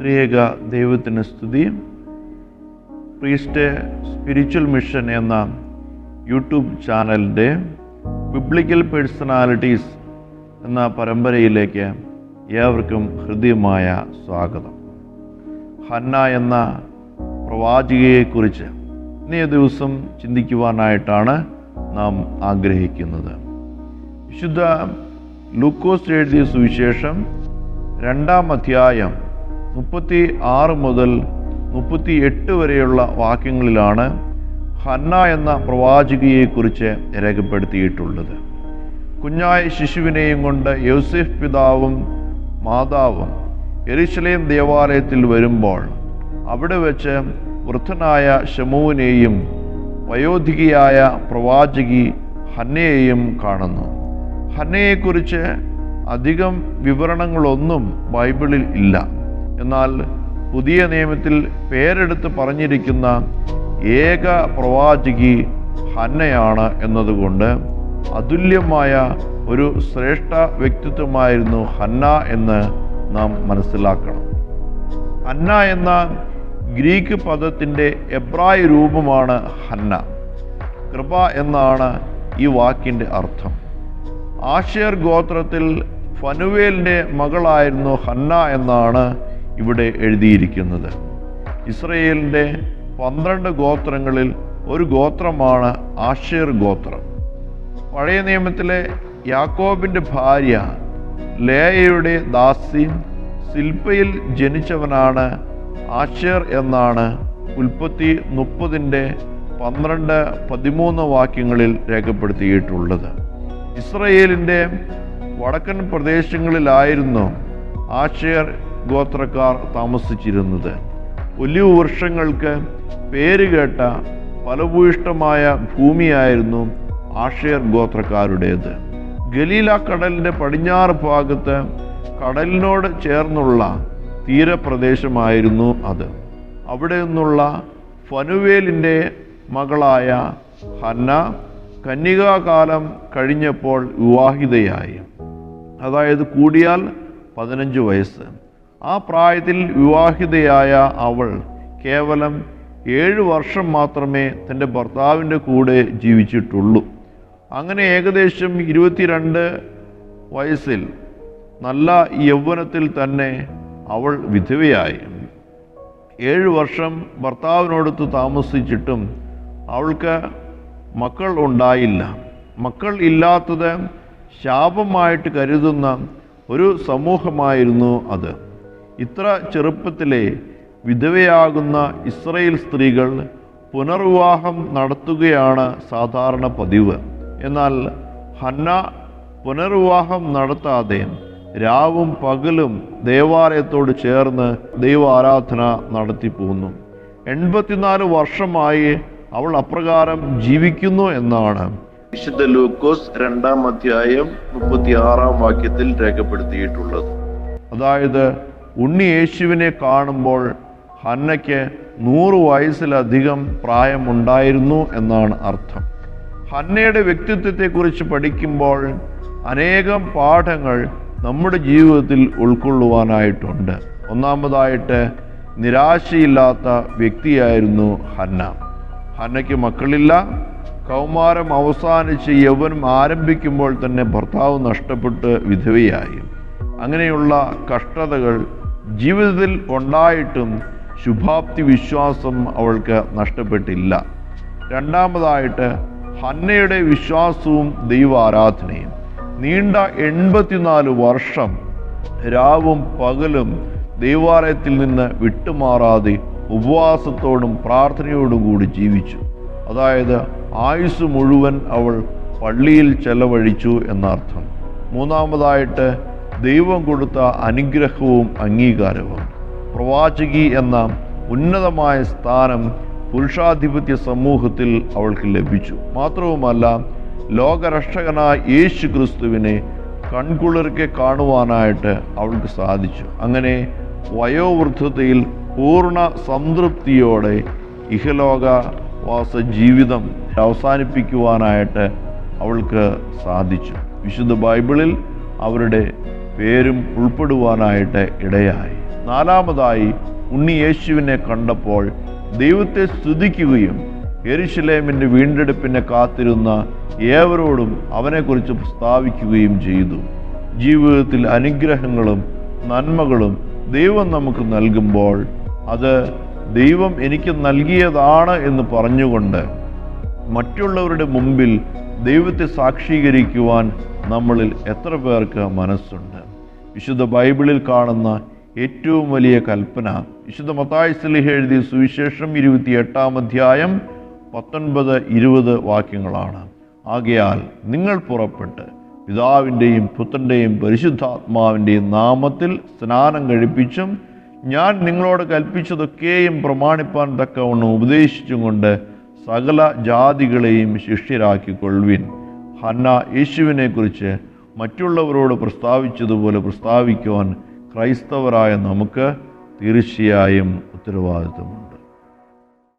ത്രിയേക ദൈവത്തിന് സ്തുതി. പ്രീസ്റ്റ് സ്പിരിച്വൽ മിഷൻ എന്ന യൂട്യൂബ് ചാനലിന്റെ ബിബ്ലിക്കൽ പേഴ്സണാലിറ്റീസ് എന്ന പരമ്പരയിലേക്ക് ഏവർക്കും ഹൃദ്യമായ സ്വാഗതം. ഹന്ന എന്ന പ്രവാചികയെക്കുറിച്ച് ഇന്നേ ദിവസം ചിന്തിക്കുവാനായിട്ടാണ് നാം ആഗ്രഹിക്കുന്നത്. വിശുദ്ധ ലൂക്കോസ് എഴുതിയ സുവിശേഷം രണ്ടാം അധ്യായം മുപ്പത്തി ആറ് മുതൽ മുപ്പത്തി എട്ട് വരെയുള്ള വാക്യങ്ങളിലാണ് ഹന്ന എന്ന പ്രവാചികയെക്കുറിച്ച് രേഖപ്പെടുത്തിയിട്ടുള്ളത്. കുഞ്ഞായ ശിശുവിനെയും കൊണ്ട് യൂസഫ് പിതാവും മാതാവും എരിശലേം ദേവാലയത്തിൽ വരുമ്പോൾ അവിടെ വെച്ച് വൃദ്ധനായ ഷമുവിനെയും വയോധികയായ പ്രവാചകി ഹന്നയെയും കാണുന്നു. ഹന്നയെക്കുറിച്ച് അധികം വിവരണങ്ങളൊന്നും ബൈബിളിൽ ഇല്ല. എന്നാൽ പുതിയ നിയമത്തിൽ പേരെടുത്ത് പറഞ്ഞിരിക്കുന്ന ഏക പ്രവാചകി ഹന്നയാണ് എന്നതുകൊണ്ട് അതുല്യമായ ഒരു ശ്രേഷ്ഠ വ്യക്തിത്വമായിരുന്നു ഹന്ന എന്ന് നാം മനസ്സിലാക്കണം. ഹന്ന എന്ന ഗ്രീക്ക് പദത്തിന്റെ എബ്രായ രൂപമാണ് ഹന്ന. കൃപ എന്നാണ് ഈ വാക്കിന്റെ അർത്ഥം. ആഷേർ ഗോത്രത്തിൽ ഫനുവേലിന്റെ മകളായിരുന്നു ഹന്ന എന്നാണ് ഇവിടെ എഴുതിയിരിക്കുന്നത്. ഇസ്രയേലിന്റെ പന്ത്രണ്ട് ഗോത്രങ്ങളിൽ ഒരു ഗോത്രമാണ് ആഷേർ ഗോത്രം. പഴയ നിയമത്തിലെ യാക്കോബിന്റെ ഭാര്യ ലേയയുടെ ദാസി സിൽപ്പയിൽ ജനിച്ചവനാണ് ആഷേർ എന്നാണ് ഉൽപ്പത്തി മുപ്പതിന്റെ പന്ത്രണ്ട് പതിമൂന്ന് വാക്യങ്ങളിൽ രേഖപ്പെടുത്തിയിട്ടുള്ളത്. ഇസ്രയേലിന്റെ വടക്കൻ പ്രദേശങ്ങളിലായിരുന്നു ആഷേർ ഗോത്രക്കാർ താമസിച്ചിരുന്നത്. ഒലിവ് വൃക്ഷങ്ങൾക്ക് പേരുകേട്ട ഫലഭൂയിഷ്ടമായ ഭൂമിയായിരുന്നു ആഷേർ ഗോത്രക്കാരുടേത്. ഗലീല കടലിന്റെ പടിഞ്ഞാറ് ഭാഗത്ത് കടലിനോട് ചേർന്നുള്ള തീരപ്രദേശമായിരുന്നു അത്. അവിടെ നിന്നുള്ള ഫനുവേലിന്റെ മകളായ ഹന്ന കന്യകാകാലം കഴിഞ്ഞപ്പോൾ വിവാഹിതയായി. അതായത് കൂടിയാൽ പതിനഞ്ച് വയസ്സ്. ആ പ്രായത്തിൽ വിവാഹിതയായ അവൾ കേവലം ഏഴ് വർഷം മാത്രമേ തന്റെ ഭർത്താവിന്റെ കൂടെ ജീവിച്ചിട്ടുള്ളൂ. അങ്ങനെ ഏകദേശം ഇരുപത്തിരണ്ട് വയസ്സിൽ നല്ല യൗവനത്തിൽ തന്നെ അവൾ വിധവയായി. ഏഴ് വർഷം ഭർത്താവിനോടൊത്ത് താമസിച്ചിട്ടും അവൾക്ക് മക്കൾ ഉണ്ടായില്ല. മക്കൾ ഇല്ലാത്തത് ശാപമായിട്ട് കരുതുന്ന ഒരു സമൂഹമായിരുന്നു അത്. ഇത്ര ചെറുപ്പത്തിലെ വിധവയാകുന്ന ഇസ്രയേൽ സ്ത്രീകൾ പുനർവിവാഹം നടത്തുകയാണ് സാധാരണ പതിവ്. എന്നാൽ ഹന്ന പുനർവിവാഹം നടത്താതെ രാവും പകലും ദേവാലയത്തോട് ചേർന്ന് ദൈവാരാധന നടത്തി പോകുന്നു എൺപത്തിനാല് വർഷമായി അവൾ അപ്രകാരം ജീവിക്കുന്നു എന്നാണ്. വിശുദ്ധ ലൂക്കോസ് രണ്ടാം അധ്യായം മുപ്പത്തി ആറാം വാക്യത്തിൽ രേഖപ്പെടുത്തിയിട്ടുള്ളത്. അതായത് ഉണ്ണി യേശുവിനെ കാണുമ്പോൾ ഹന്നയ്ക്ക് നൂറ് വയസ്സിലധികം പ്രായമുണ്ടായിരുന്നു എന്നാണ് അർത്ഥം. ഹന്നയുടെ വ്യക്തിത്വത്തെക്കുറിച്ച് പഠിക്കുമ്പോൾ അനേകം പാഠങ്ങൾ നമ്മുടെ ജീവിതത്തിൽ ഉൾക്കൊള്ളുവാനായിട്ടുണ്ട്. ഒന്നാമതായിട്ട് നിരാശയില്ലാത്ത വ്യക്തിയായിരുന്നു ഹന്ന. ഹന്നയ്ക്ക് മക്കളില്ല. കൗമാരം അവസാനിച്ച് യൗവനം ആരംഭിക്കുമ്പോൾ തന്നെ ഭർത്താവ് നഷ്ടപ്പെട്ട് വിധവയായി. അങ്ങനെയുള്ള കഷ്ടതകൾ ജീവിതത്തിൽ ഉണ്ടായിട്ടും ശുഭാപ്തി വിശ്വാസം അവൾക്ക് നഷ്ടപ്പെട്ടില്ല. രണ്ടാമതായിട്ട് ഹന്നയുടെ വിശ്വാസവും ദൈവാരാധനയും. നീണ്ട എൺപത്തിനാല് വർഷം രാവും പകലും ദൈവാലയത്തിൽ നിന്ന് വിട്ടുമാറാതെ ഉപവാസത്തോടും പ്രാർത്ഥനയോടും കൂടി ജീവിച്ചു. അതായത് ആയുസ് മുഴുവൻ അവൾ പള്ളിയിൽ ചെലവഴിച്ചു എന്നർത്ഥം. മൂന്നാമതായിട്ട് ദൈവം കൊടുത്ത അനുഗ്രഹവും അംഗീകാരവും. പ്രവാചകി എന്ന ഉന്നതമായ സ്ഥാനം പുരുഷാധിപത്യ സമൂഹത്തിൽ അവൾക്ക് ലഭിച്ചു. മാത്രവുമല്ല ലോകരക്ഷകനായ യേശു ക്രിസ്തുവിനെ കൺകുളിർക്കെ കാണുവാനായിട്ട് അവൾക്ക് സാധിച്ചു. അങ്ങനെ വയോവൃദ്ധതയിൽ പൂർണ സംതൃപ്തിയോടെ ഇഹലോകവാസ ജീവിതം അവസാനിപ്പിക്കുവാനായിട്ട് അവൾക്ക് സാധിച്ചു. വിശുദ്ധ ബൈബിളിൽ അവരുടെ പേരും ഉൾപ്പെടുവാനായിട്ട് ഇടയായി. നാലാമതായി ഉണ്ണി യേശുവിനെ കണ്ടപ്പോൾ ദൈവത്തെ സ്തുതിക്കുകയും എരിശിലേമിന്റെ വീണ്ടെടുപ്പിനെ കാത്തിരുന്ന ഏവരോടും അവനെക്കുറിച്ച് പ്രസ്താവിക്കുകയും ചെയ്തു. ജീവിതത്തിൽ അനുഗ്രഹങ്ങളും നന്മകളും ദൈവം നമുക്ക് നൽകുമ്പോൾ അത് ദൈവം എനിക്ക് നൽകിയതാണ് എന്ന് പറഞ്ഞുകൊണ്ട് മറ്റുള്ളവരുടെ മുമ്പിൽ ദൈവത്തെ സാക്ഷീകരിക്കുവാൻ നമ്മളിൽ എത്ര പേർക്ക് മനസ്സുണ്ട്? വിശുദ്ധ ബൈബിളിൽ കാണുന്ന ഏറ്റവും വലിയ കൽപ്പന വിശുദ്ധ മത്തായി സ്ലിഹ എഴുതിയ സുവിശേഷം ഇരുപത്തി എട്ടാം അധ്യായം പത്തൊൻപത് ഇരുപത് വാക്യങ്ങളാണ്. ആകയാൽ നിങ്ങൾ പുറപ്പെട്ട് പിതാവിന്റെയും പുത്രന്റെയും പരിശുദ്ധാത്മാവിന്റെയും നാമത്തിൽ സ്നാനം കഴിപ്പിച്ചും ഞാൻ നിങ്ങളോട് കൽപ്പിച്ചതൊക്കെയും പ്രമാണിപ്പാൻ തക്കവണ്ണം ഉപദേശിച്ചും കൊണ്ട് സകല ജാതികളെയും ശിഷ്യരാക്കിക്കൊള്ളുവിൻ. ഹന്ന യേശുവിനെ കുറിച്ച് മറ്റുള്ളവരോട് പ്രസ്താവിച്ചതുപോലെ പ്രസ്താവിക്കുവാൻ ക്രൈസ്തവരായ നമുക്ക് തീർച്ചയായും ഉത്തരവാദിത്വമുണ്ട്.